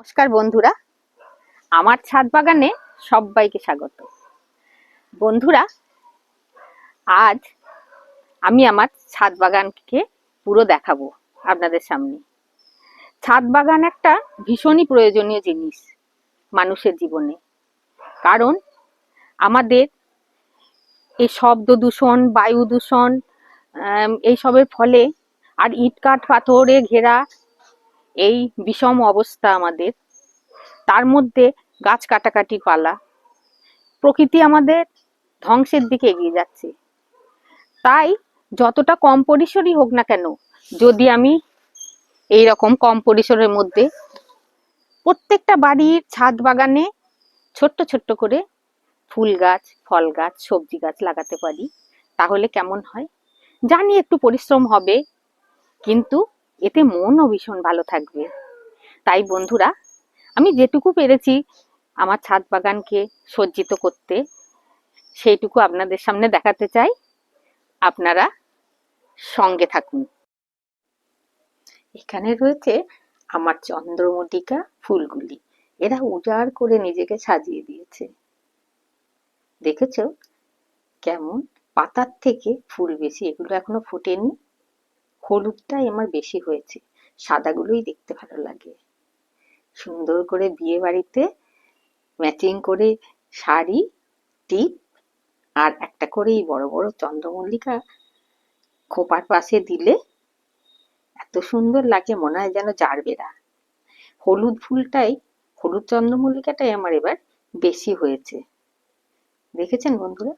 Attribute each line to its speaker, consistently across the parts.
Speaker 1: নমস্কার বন্ধুরা। আমার ছাদ বাগানে সবাইকে স্বাগত। বন্ধুরা, আজ আমি আমার ছাদ বাগানকে পুরো দেখাবো আপনাদের সামনে। ছাদ বাগান একটা ভীষণই প্রয়োজনীয় জিনিস মানুষের জীবনে। কারণ আমাদের এই শব্দ দূষণ, বায়ু দূষণ এইসবের ফলে আর ইট কাঠ পাথরে ঘেরা এই বিষম অবস্থা আমাদের। তার মধ্যে গাছ কাটাকাটি পালা। প্রকৃতি আমাদের ধ্বংসের দিকে এগিয়ে যাচ্ছে। তাই যতটা কম পরিসরই হোক না কেন, যদি আমি এই রকম কম পরিসরের মধ্যে প্রত্যেকটা বাড়ির ছাদ বাগানে ছোট্ট ছোট্ট করে ফুল গাছ, ফল গাছ, সবজি গাছ লাগাতে পারি, তাহলে কেমন হয়? জানি একটু পরিশ্রম হবে, কিন্তু এতে মনও ভীষণ ভালো থাকবে। তাই বন্ধুরা, আমি যেটুকু পেরেছি আমার ছাদ বাগানকে সজ্জিত করতে, সেইটুকু আপনাদের সামনে দেখাতে চাই। আপনারা সঙ্গে থাকুন। এখানে রয়েছে আমার চন্দ্রমল্লিকা ফুলগুলি। এরা উজাড় করে নিজেকে সাজিয়ে দিয়েছে। দেখেছ? কেমন? পাতার থেকে ফুল বেশি, এগুলো এখনও ফোটেনি। হলুদটাই আমার বেশি হয়েছে। সাদাগুলোই দেখতে ভালো লাগে। সুন্দর করে বিয়ে বাড়িতে ম্যাচিং করে শাড়ি, টিপ আর একটা করেই বড় বড় চন্দ্রমল্লিকা খোপার পাশে দিলে এত সুন্দর লাগে, মনে হয় যেন জারবেরা হলুদ ফুলটাই, হলুদ চন্দ্রমল্লিকাটাই আমার এবার বেশি হয়েছে। দেখেছেন বন্ধুরা?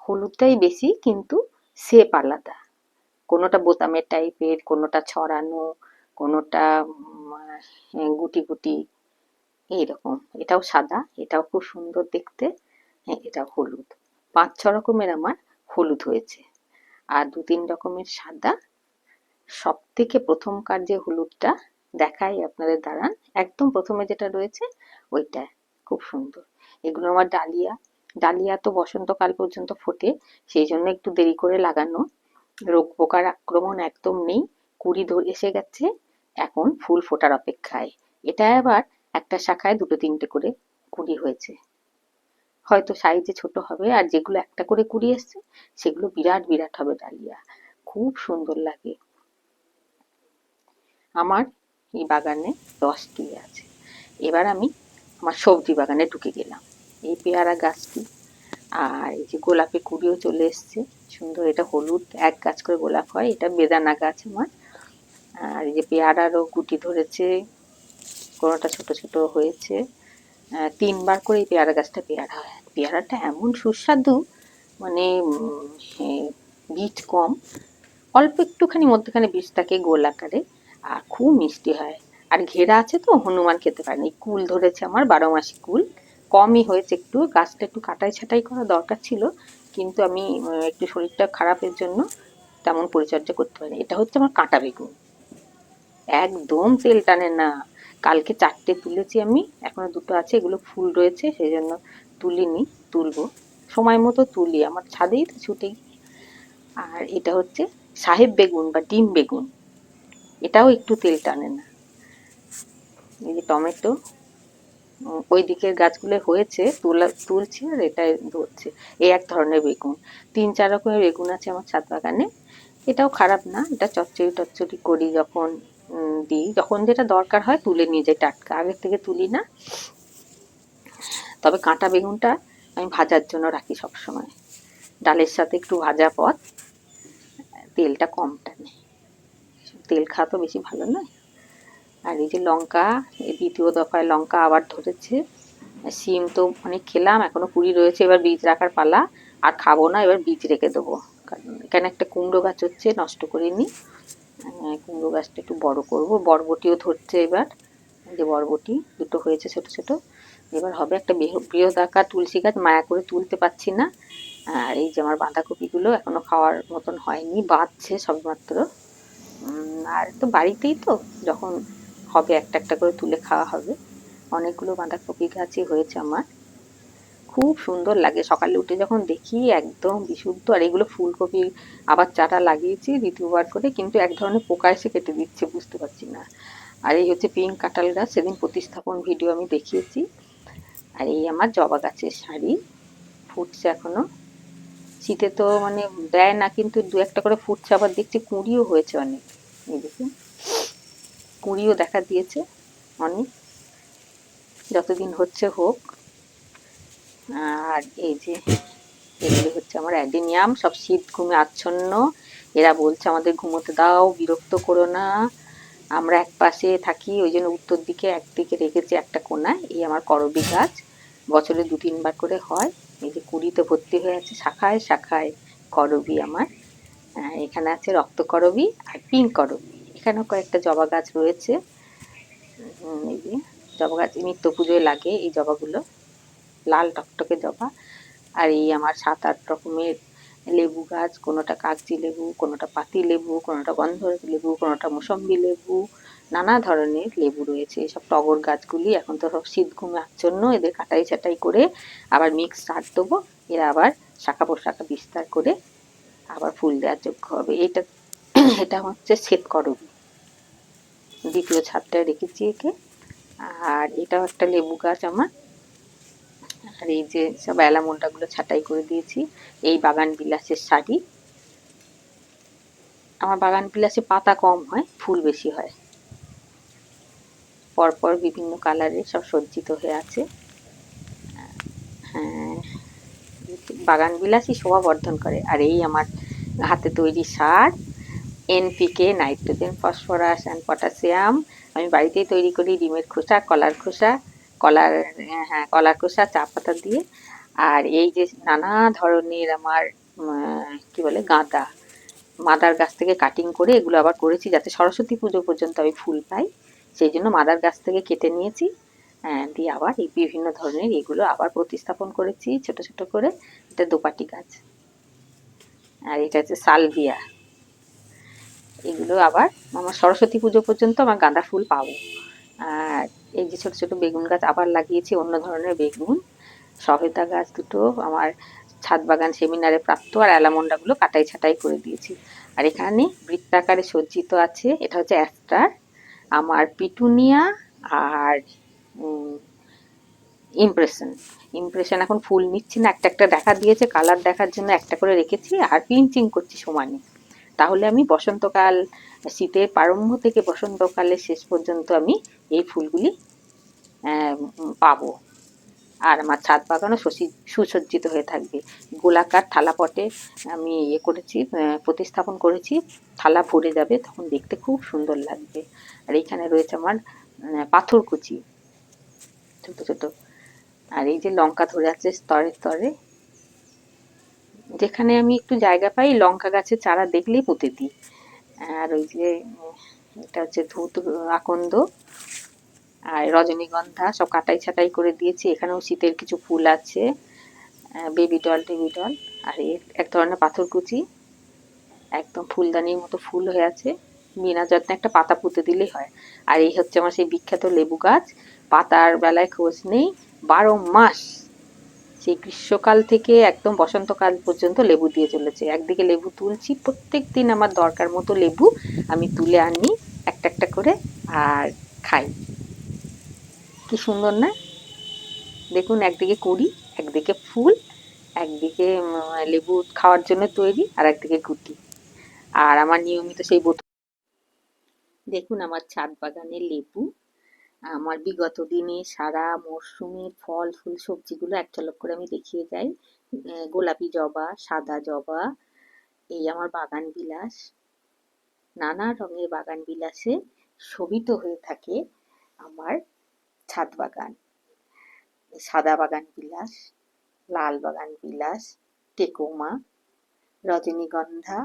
Speaker 1: হলুদটাই বেশি, কিন্তু শেপ আলাদা কোনোটা বোতামের টাইপের কোনোটা ছড়ানো, কোনোটা গুটি গুটি, এইরকম। এটাও সাদা, এটাও খুব সুন্দর দেখতে হ্যাঁ এটাও হলুদ। পাঁচ, ছ রকমের আমার হলুদ হয়েছে। আর দু, তিন রকমের সাদা। সব থেকে প্রথমকার যে হলুদটা দেখাই আপনাদের দাঁড়ান, একদম প্রথমে যেটা রয়েছে, ওইটা। খুব সুন্দর। এগুলো আমার ডালিয়া। ডালিয়া তো বসন্তকাল পর্যন্ত ফোটে, সেই জন্য একটু দেরি করে লাগানো। রোগ পোকার আক্রমণ একদম নেই, কুড়ি ধরে এসে গেছে, এখন ফুল ফোটার অপেক্ষায়। এটা আবার একটা শাখায় দুটো তিনটে করে কুড়ি হয়েছে। হয়তো সাইজে ছোট হবে, আর যেগুলো একটা করে কুড়ি এসছে, সেগুলো বিরাট বিরাট হবে ডালিয়া। খুব সুন্দর লাগে। আমার এই বাগানে দশটি আছে। এবার আমি আমার সবজি বাগানে ঢুকে গেলাম। এই পেয়ারা গাছটি। আর এই যে গোলাপে কুড়িও চলে এসছে। সুন্দর এটা হলুদ, এক গাছ করে গোলাপ হয়। এটা বেদানা গাছ আমার। আর এই যে পেয়ারারও গুটি ধরেছে কোনোটা ছোট ছোট হয়েছে। তিনবার করে এই পেয়ারা গাছটা পেয়ারা হয়। পেয়ারাটা এমন সুস্বাদু মানে বীজ কম, অল্প একটুখানি মধ্যখানে বীজ থাকে গোল আকারে, আর খুব মিষ্টি হয়। আর ঘেরা আছে তো, হনুমান খেতে পারে না এই কুল ধরেছে আমার বারো মাসি কুল। কমই হয়েছে। একটু গাছটা একটু কাটাই ছাটাই করা দরকার ছিল, কিন্তু আমি একটু শরীরটা খারাপের জন্য তেমন পরিচর্যা করতে পারিনি। এটা হচ্ছে আমার কাঁটা বেগুন। একদম তেল টানে না। কালকে চারটে তুলেছি আমি, এখনও দুটো আছে, এগুলো ফুল রয়েছে সেই জন্য তুলিনি, তুলবো। সময় মতো তুলি, আমার ছাদেই তো ছুটেই আর এটা হচ্ছে সাহেব বেগুন বা ডিম বেগুন। এটাও একটু তেল টানে না। এই যে টমেটো ওই দিকের গাছগুলো হয়েছে, তোলা তুলছি আর এটাই ধরছে। এই এক ধরনের বেগুন। তিন চার রকমের বেগুন আছে আমার ছাদ বাগানে। এটাও খারাপ না, এটা চচ্চড়ি টচ্চড়ি করি যখন দিই। যখন যেটা দরকার হয় তুলে নিয়ে যাই, টাটকা। আগের থেকে তুলি না। তবে কাঁটা বেগুনটা আমি ভাজার জন্য রাখি সব সময় ডালের সাথে একটু ভাজা পথ তেলটা কম টানে। তেল খাওয়া তো বেশি ভালো নয়। আর এই যে লঙ্কা দ্বিতীয় দফায় লঙ্কা আবার ধরেছে। শিম তো অনেক খেলাম এখনও কুড়ি রয়েছে এবার বীজ রাখার পালা। আর খাব না এবার বীজ রেখে দেবো। কারণ এখানে একটা কুমড়ো গাছ হচ্ছে নষ্ট করিনি আহ, কুমড়ো গাছটা একটু বড় করব। বরবটিও ধরছে এবার। যে বরবটি দুটো হয়েছে ছোট ছোট। এবার হবে একটা বৃহ- বৃহদাকার তুলসী গাছ মায়া করে তুলতে পারছি না। আর এই যে আমার বাঁধাকপিগুলো এখনও খাওয়ার মতন হয়নি বাঁধছে সবেমাত্র। আর তো বাড়িতেই তো যখন হবে, একটা একটা করে তুলে খাওয়া হবে। অনেকগুলো বাঁধাকপি গাছই হয়েছে আমার। খুব সুন্দর লাগে। সকালে উঠে যখন দেখি একদম বিশুদ্ধ, আর এগুলো ফুলকপি, আবার চারা লাগিয়েছি দ্বিতীয়বার করে, কিন্তু এক ধরনের পোকা এসে কেটে দিচ্ছে, বুঝতে পারছি না। আর এই হচ্ছে পিঙ্ক কাঁঠাল গাছ, সেদিন প্রতিস্থাপন ভিডিও আমি দেখিয়েছি। আর এই আমার জবা গাছের শাড়ি, ফুটছে এখনও। শীতে তো মানে দেয় না, কিন্তু দু একটা করে ফুটছে, আবার দেখছি কুঁড়িও হয়েছে অনেক। এই দেখুন। কুঁড়িও দেখা দিয়েছে, অনেক। যতদিন হচ্ছে হোক। আর এই যে, এগুলো হচ্ছে আমার অ্যাডিনিয়াম, সব শীত ঘুমে আচ্ছন্ন। এরা বলছে আমাদের ঘুমোতে দাও, বিরক্ত করো না। আমরা এক পাশে থাকি, ওই জন্য উত্তর দিকে একদিকে রেখেছি একটা কোনায় এই আমার করবি গাছ। বছরে দু তিনবার করে হয়। এই যে কুড়িতে ভর্তি হয়ে আছে শাখায় শাখায় করবি আমার। এখানে আছে রক্ত করবি আর পিঙ্ক করবি। এখানেও কয়েকটা জবা গাছ রয়েছে। এই যে জবা গাছ নিত্য পুজোয় লাগে এই জবাগুলো। লাল টকটকে জবা আর এই আমার সাত আট রকমের লেবু গাছ, কোনোটা কাগজি লেবু, কোনোটা পাতি লেবু, কোনোটা গন্ধরাজ লেবু, কোনোটা মোসম্বি লেবু, নানা ধরনের লেবু রয়েছে। সব টগর গাছগুলি এখন তো সব শীত ঘুমে জন্য এদের কাটাই ছাটাই করে আবার মিক্স সার দেবো। এরা আবার শাখা পোশাখা বিস্তার করে আবার ফুল দেওয়ার যোগ্য হবে। এটা এটা হচ্ছে শ্বেত করবি দ্বিতীয় ছাদটায় রেখেছি একে। আর এটাও একটা লেবু গাছ আমার। আর এই যে সব অ্যালামন্ডাগুলো ছাটাই করে দিয়েছি। এই বাগান বিলাসের শাড়ি। আমার বাগান বিলাসে পাতা কম হয়, ফুল বেশি হয়। পরপর বিভিন্ন কালারের সব সজ্জিত হয়ে আছে। হ্যাঁ বাগান বিলাসই শোভা বর্ধন করে। আর এই আমার হাতে তৈরি সার। NPK nitrogen phosphorus and potassium আমি বাড়িতেই তৈরি করি ডিমের খোসা কলার খোসা কলার হ্যাঁ কলার খোসা চা পাতা দিয়ে। আর এই যে নানা ধরনের আমার কি বলে গাঁদা মাদার গাছ থেকে কাটিং করে এগুলো আবার করেছি যাতে সরস্বতী পুজো পর্যন্ত আমি ফুল পাই। সেই জন্য মাদার গাছ থেকে কেটে নিয়েছি হ্যাঁ, দিয়ে আবার এই বিভিন্ন ধরনের এগুলো আবার প্রতিস্থাপন করেছি ছোট ছোট করে। এটা দোপাটি গাছ। আর এটা হচ্ছে সালভিয়া। এগুলো আবার আমার সরস্বতী পুজো পর্যন্ত আমার গাঁদা ফুল পাবো। আর এই যে ছোট ছোট বেগুন গাছ আবার লাগিয়েছি, অন্য ধরনের বেগুন। সবেদা গাছ দুটো আমার ছাদ বাগান সেমিনারে প্রাপ্ত আর অ্যালামন্ডাগুলো কাটাই ছাটাই করে দিয়েছি। আর এখানে বৃত্তাকারে সজ্জিত আছে, এটা হচ্ছে অ্যাস্টার, আমার পিটুনিয়া আর ইমপ্রেশন। ইমপ্রেশন এখন ফুল নিচ্ছি না, একটা একটা দেখা দিয়েছে, কালার দেখার জন্য একটা করে রেখেছি আর পিঞ্চিং করছি সমানে। তাহলে আমি বসন্তকাল শীতের প্রারম্ভ থেকে বসন্তকালের শেষ পর্যন্ত আমি এই ফুলগুলি পাবো। আর আমার ছাদ বাগানও সসি- সুসজ্জিত হয়ে থাকবে। গোলাকার থালা পটে আমি ইয়ে করেছি প্রতিস্থাপন করেছি। থালা ভরে যাবে, তখন দেখতে খুব সুন্দর লাগবে। আর এইখানে রয়েছে আমার পাথরকুচি। ছোট ছোট। আর এই যে লঙ্কা ধরে আছে স্তরে স্তরে যেখানে আমি একটু জায়গা পাই, লঙ্কা গাছের চারা দেখলেই পুঁতে দিই আর ওই যে, এটা হচ্ছে ধূত আকন্দ। আর রজনীগন্ধা সব কাটাই ছাটাই করে দিয়েছি। এখানেও শীতের কিছু ফুল আছে বেবি ডল টেবি ডল আর এক ধরনের পাথরকুচি। একদম ফুলদানির মতো ফুল হয়ে আছে। বিনা যত্নে একটা পাতা পুঁতে দিলেই হয়। আর এই হচ্ছে আমার সেই বিখ্যাত লেবু গাছ। পাতার বেলায় খোঁজ নেই। বারো মাস সেই গ্রীষ্মকাল থেকে একদম বসন্তকাল পর্যন্ত লেবু দিয়ে চলেছে। একদিকে লেবু তুলছি, প্রত্যেক দিন আমার দরকার মতো লেবু আমি তুলে আনি একটা একটা করে আর খাই। কি সুন্দর না? দেখুন, একদিকে কুড়ি, একদিকে ফুল, একদিকে লেবু খাওয়ার জন্য তৈরি আর একদিকে গুটি আর আমার নিয়মিত সেই বোতল দেখুন, আমার ছাদ বাগানে লেবু আমার বিগত দিনে সারা মরশুমের ফল, ফুল, সবজিগুলো এক ঝলক করে আমি দেখিয়ে যাই। গোলাপি জবা, সাদা জবা, এই আমার বাগান বিলাস। নানা রঙের বাগান বিলাসে শোভিত হয়ে থাকে আমার ছাদ বাগান। সাদা বাগান বিলাস, লাল বাগান বিলাস, টেকোমা, রজনীগন্ধা,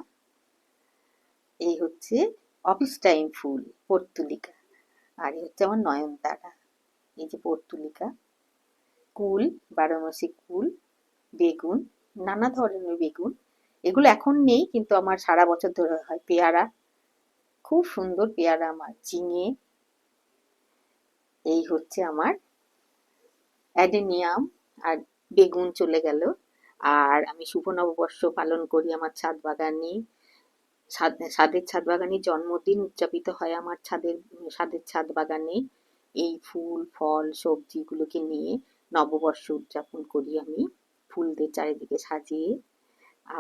Speaker 1: এই হচ্ছে অফিস টাইম ফুল, পর্তুলিকা। আর এই হচ্ছে আমার নয়নতারা। এই যে পর্তুলিকা, কুল বারোমাসি কুল, বেগুন, নানা ধরনের বেগুন। এগুলো এখন নেই কিন্তু আমার সারা বছর ধরে হয় পেয়ারা। খুব সুন্দর পেয়ারা আমার, ঝিঙে। এই হচ্ছে আমার অ্যাডেনিয়াম আর বেগুন চলে গেল। আর আমি শুভ নববর্ষ পালন করি আমার ছাদ বাগানে। ছাদ, ছাদের ছাদ বাগানে জন্মদিন উদযাপিত হয় আমার ছাদের ছাদের ছাদ বাগানে। এই ফুল, ফল, সবজিগুলোকে নিয়ে নববর্ষ উদযাপন করি আমি। ফুল দিয়ে চারিদিকে সাজিয়ে।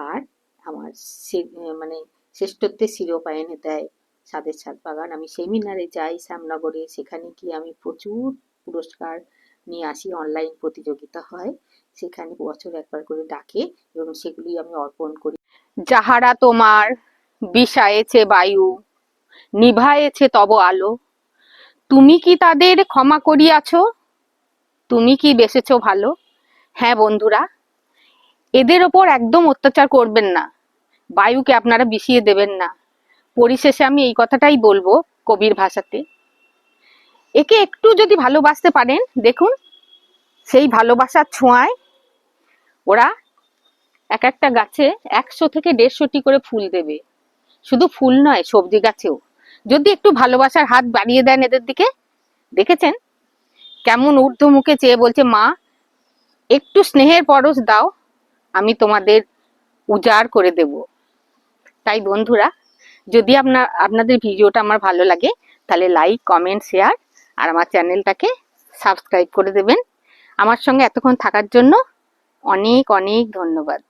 Speaker 1: আর আমার সে মানে শ্রেষ্ঠত্বের শিরোপা এনে দেয় ছাদের ছাদ বাগান। আমি সেমিনারে যাই শ্যামনগরে, সেখানে গিয়ে আমি প্রচুর পুরস্কার নিয়ে আসি, অনলাইন প্রতিযোগিতা হয়। সেখানে বছর একবার করে ডাকে এবং সেগুলি আমি অর্পণ করি। যাহারা তোমার বিষায়েছে বায়ু, নিভায়েছে তব আলো। তুমি কি তাদের ক্ষমা করিয়াছ? তুমি কি বেসেছ ভালো? হ্যাঁ বন্ধুরা, এদের ওপর একদম অত্যাচার করবেন না। বায়ুকে আপনারা বিষিয়ে দেবেন না। পরিশেষে আমি এই কথাটাই বলব কবির ভাষাতে। একে একটু যদি ভালোবাসতে পারেন, দেখুন, সেই ভালোবাসার ছোঁয়ায় ওরা এক একটা গাছে একশো থেকে দেড়শোটি করে ফুল দেবে। শুধু ফুল নয়, সবজি গাছেও। যদি একটু ভালোবাসার হাত বাড়িয়ে দেন এদের দিকে, দেখেছেন? কেমন ঊর্ধ্ব মুখে চেয়ে বলছে, মা, একটু স্নেহের পরশ দাও, আমি তোমাদের উজাড় করে দেব। তাই বন্ধুরা, যদি আপনার আপনাদের ভিডিওটা আমার ভালো লাগে, তাহলে লাইক কমেন্ট শেয়ার আর আমার চ্যানেলটাকে সাবস্ক্রাইব করে দেবেন। আমার সঙ্গে এতক্ষণ থাকার জন্য অনেক অনেক ধন্যবাদ।